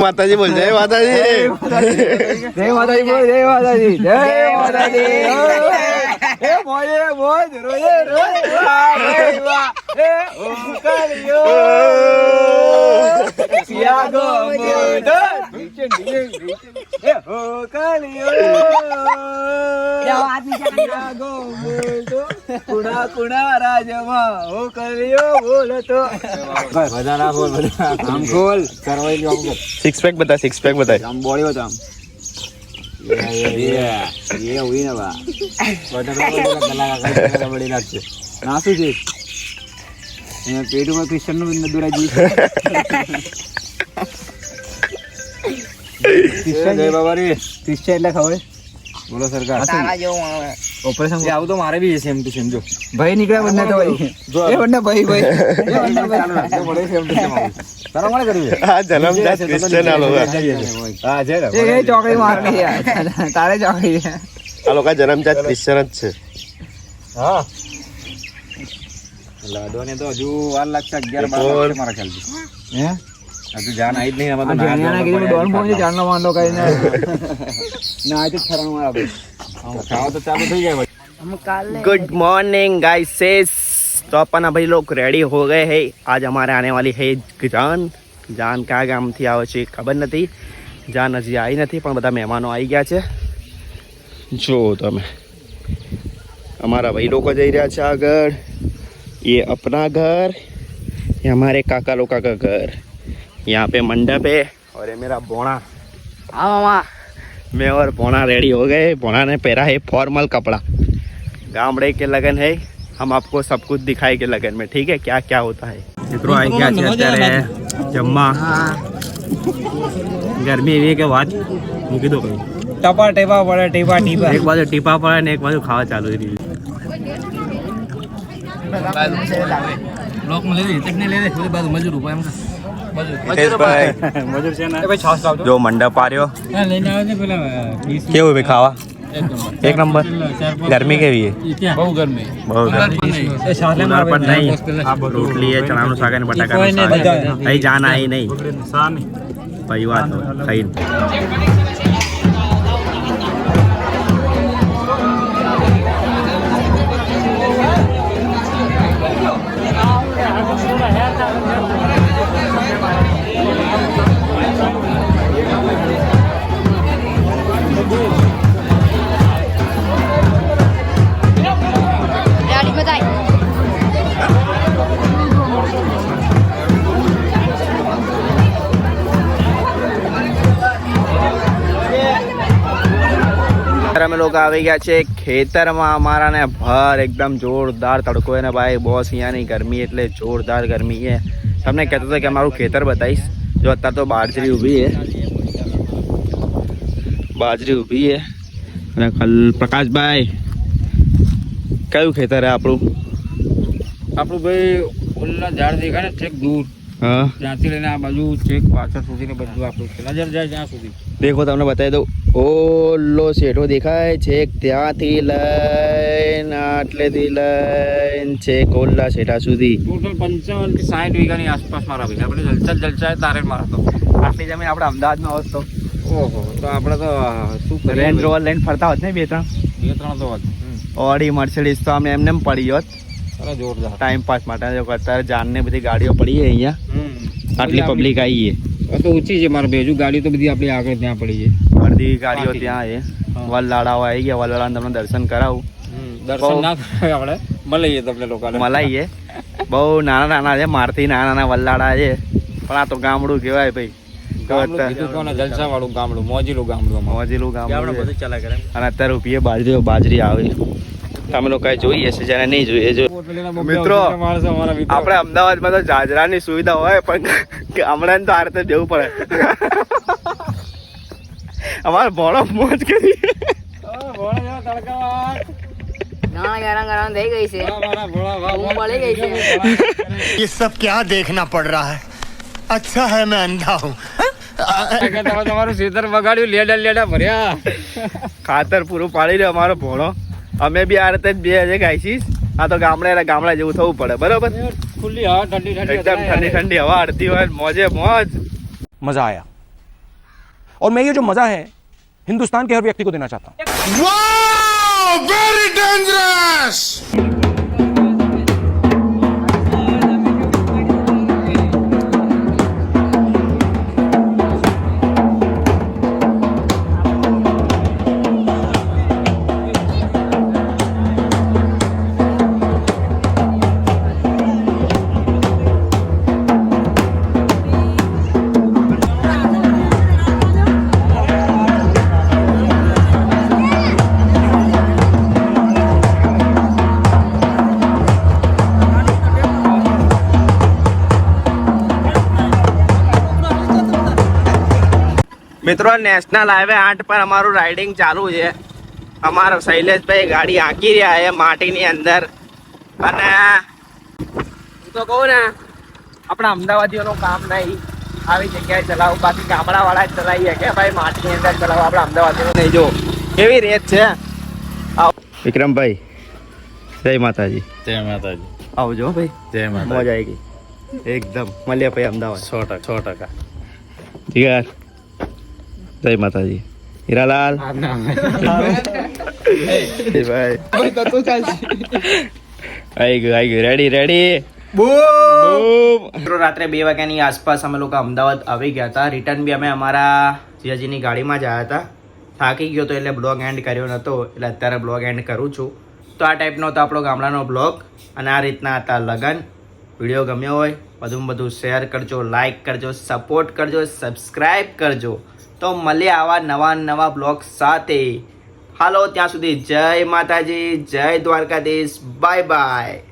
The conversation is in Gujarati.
માતાજી બોલ જય માતાજી. જય માતાજી. બોલ જય માતાજી. જય માતાજી. એ મોજે મોજ રોજે રોજ વાહ ભાઈ વાહ. એ ઓ સિયાગો મોજ કુણા કુણા રાજમાં. હો કલિયો બોલતો ભાઈ બધા ના બોલ બધા આમ ખોલ કરવાઈ આમ એ હોય ને બા. બધા બડી નાખશે છે? પેટ ઉપર ક્રિશ્ચનનું દુરાજી જય બાબા રે ક્રિશ્ચન એટલે ખબર બોલો સરકાર. ઓપરેશન આવું તો મારે બી સેમ ટુ સેમ જો. ભાઈ નીકળ્યા બંને તો ભાઈ. એ બંને ભાઈ ભાઈ. એ બંને ભાઈ. મળે સેમ ટુ સેમ તારા મળે કર્યું છે આ જન્મજાત ક્રિશ્ચન આ હા છે એ ચોકડી મારણી યાર. તારે ચોકડી આ લોકો જન્મજાત ક્રિશ્ચન જ છે. હા. લાડવાને તો હજુ વાર લાગશે અગિયાર બાર મારા ખ્યાલથી. હે? હજુ જાન આવી જ નહીં આમાં તો ના ડોન ફોન જાનનો માંડો કરીને ના આજ જ ફરવાનું મારા ભાઈ ખાવા તો ચાલુ થઈ જાય गुड मॉर्निंग गाइस सेस तो अपन अभी लोग रेडी हो गए हैं आज हमारे आने वाली है જાન જાન કયા ગામથી આવે છે એ ખબર નથી જાન હજી આવી નથી પણ બધા મહેમાનો આવી ગયા છે જો તમે અમારા ભાઈ લોકો જઈ રહ્યા છે આગળ ये अपना घर ये हमारे काका लोग का घर यहाँ पे मंडप है और ये मेरा बोना हाँ मामा मैं और बोना रेडी हो गए बोना ने पहना है फॉर्मल कपड़ा गामड़े के लगन है हम आपको सब कुछ दिखाएंगे लगन में ठीक है क्या क्या होता है મિત્રો આવી ગયા છે અત્યારે જમવા ગરમી એવી કે વાત મૂકી દો કઈ ટપા ટેપા પડે ટેપા ટીપા એક બાજુ ટીપા પડે ને એક બાજુ ખાવા ચાલુ થઈ મજૂર છે ને ભાઈ છાસ લાવજો જો મંડપ આવ્યો લઈને જો મંડપ આર્યો કેવું ભાઈ ખાવા? એક નંબર. ગરમી કેવી છે? બહુ ગરમી. બહુ ગરમી. રોટલી એ ચણાનું શાક અને બટાકા અહીં જાન આવી નહીં. પરિવાર ખાઈ અત્યારે અમે લોકો આવી ગયા છે. ખેતરમાં અમારા ને ભર એકદમ જોરદાર તડકો એને ભાઈ બોસ અહીંયાની ગરમી એટલે જોરદાર ગરમી છે. તમને કહેતો હતો કે અમારું ખેતર બતાવીશ. જો અત્યારે તો બાજરી ઊભી છે. બાજરી ઊભી છે. અને કલ પ્રકાશભાઈ, કયું ખેતર છે આપણું? આપણું ભાઈ ઓલા ઝાડ દેખાય ને છેક દૂર. ત્યાંથી લઈને આ બાજુ ચેક પાછળ સુધીને બધું આપણું છે. નજર જાય ત્યાં સુધી. દેખો તમને બતાવી દઉં. ઓલો શેઠો દેખાય છેક ત્યાંથી લઈને આટલેથી લઈને છેક ઓલા શેઠા સુધી. ટોટલ પંચાવનથી સાઠ વીઘાની આસપાસ મારા ભાઈ આપણે જલચા જલચા તારે મારા તો. આટલી જમીન આપણે અમદાવાદમાં હોત તો. ઓહો તો આપણે તો શું રેન્જ રોવર લઈને ફરતા હોત ને બે ત્રણ? બે ત્રણ તો હોત. ઓડી મર્સિડીઝ તો અમે એમને પડી હોત. જોરદાર. ટાઈમ પાસ માટે અત્યારે જાનને બધી ગાડીઓ પડી છે અહીંયા. આટલી પબ્લિક આવી છે. તો ઊંચી છે મારે બેજુ. ગાડી તો બધી આપણી આગળ ત્યાં પડી છે. અડધી ગાડીઓ ત્યાં છે. વલલાડાઓ આવી ગયા. વલલાડા તમને દર્શન કરાવું. દર્શન ના થાય આપણે. મળીએ તમને લોકોને. મલાઈએ બહુ નાના નાના છે. મારથી નાના નાના વલ્લાડા છે. પણ આ તો ગામડું કહેવાય ભાઈ. જલસા વાળું ગામડું મોજીલું ગામડું મોજીલું ગામડું અને અત્યારે રૂપિયે બાજરી બાજરી આવે. તમે લોકો જોઈએ છે જ્યારે નહીં જોઈએ જો મિત્રો, માણસો અમારા મિત્રો. આપણે અમદાવાદમાં તો જાજરાની સુવિધા હોય પણ ગામડાને તો આ રીતે દેવું પડે અમારે ભણો મોજ કરી હા, ભોળા જેવા તડકાવાળ. નાના ગરમ ગરમ થઈ ગઈ છે વાહ, મારા ભોળા, વાહ, હું વાહ. મળી ગઈ છે. ये सब क्या देखना पड़ रहा है अच्छा है मैं अंधा हूँ કે તમે તમારું ખેતર બગાડ્યું લેડા લેડા ભર્યા ખાતર પૂરું પાડી દે અમારો ભણો અમે બી આ રીતે જ બે હજાર ગાઈશીશ આ તો ગામડે ગામડા જેવું થવું પડે બરોબર ખુલ્લી હવા ઠંડી ઠંડી એકદમ ઠંડી ઠંડી હવા અડતી હોય મોજે મોજ मजा आया और मैं ये जो मज़ा है हिंदुस्तान के हर व्यक्ति को देना चाहता हूँ वेरी डेंजरस મિત્રો નેશનલ હાઈવે આઠ પર અમારું રાઇડિંગ ચાલુ છે. અમારો શૈલેષભાઈ ગાડી આંકી રહ્યા છે માટીની અંદર. અને હું તો કહું ને આપણા અમદાવાદીઓનું કામ નહીં. આવી જગ્યાએ ચલાવું. બાકી ગામડાવાળા જ ચલાવીએ કે ભાઈ માટીની અંદર ચલાવો. આપણા અમદાવાદીઓ નહીં. જો કેવી રેત છે. આવ. વિક્રમભાઈ જય માતાજી. જય માતાજી. આવજો ભાઈ. જય માતા મોજ આવી ગઈ. એકદમ. મળીએ ભાઈ અમદાવાદ. સો ટકા સો ટકા. જીગર. જય માતાજી. હીરાલાલ એ ભાઈ. આઈ ગયું આઈ ગયું. રેડી રેડી રાત્રે બે વાગ્યાની આસપાસ અમે લોકો અમદાવાદ આવી ગયા હતા. રિટર્ન બી અમે અમારા જીજાજીની ગાડીમાં જ આવ્યા હતા. થાકી ગયો તો એટલે બ્લોગ એન્ડ કર્યો નહોતો એટલે અત્યારે બ્લોગ એન્ડ કરું છું. તો આ ટાઈપનો હતો આપણો ગામડાનો બ્લોગ અને આ રીતના હતા લગન. વીડિયો ગમ્યો હોય બધું બધું શેર કરજો લાઇક કરજો સપોર્ટ કરજો સબસ્ક્રાઈબ કરજો. તો મળીએ આવા નવા નવા બ્લોગ સાથે. હાલો, ત્યાં સુધી જય માતાજી, જય દ્વારકાધીશ બાય બાય